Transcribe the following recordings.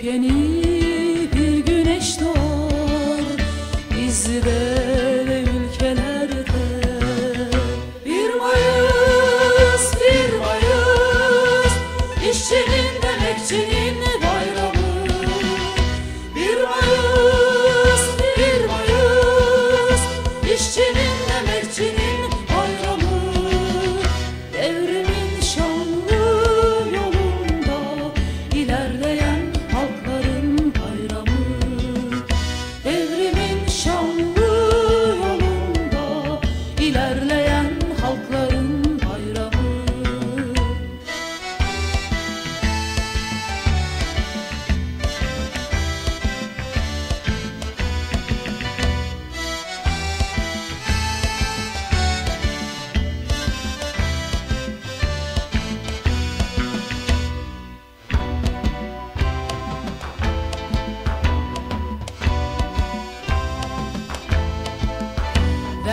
骗你。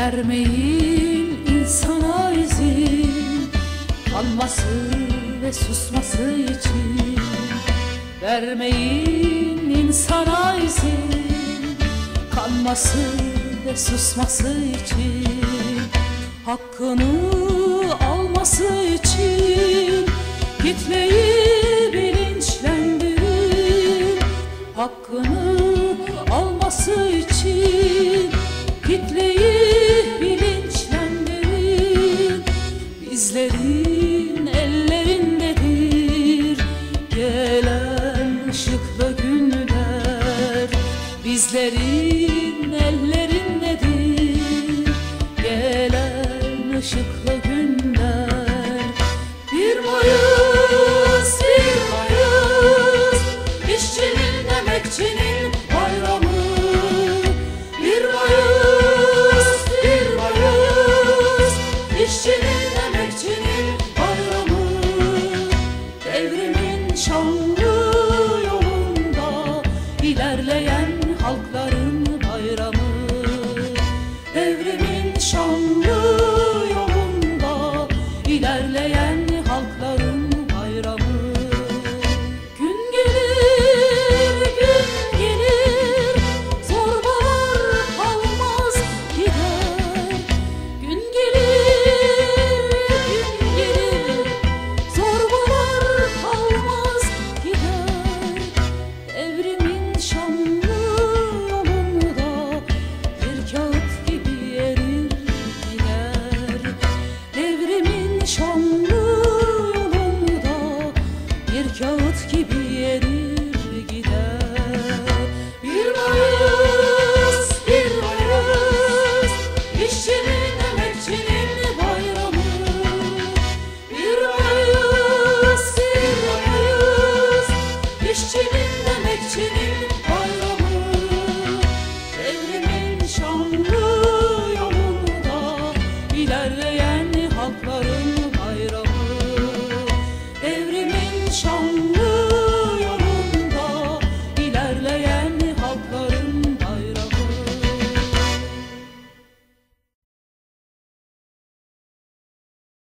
Vermeyin insana izin Kalması ve susması için. Vermeyin insana izin Kalması ve susması için. Hakkını alması için Gitmeyi bilinçlendirin. Hakkını senin ellerindedir Gelen ışıklı günler. Bizlerin ellerindedir Gelen ışıklı ilerleyen halkları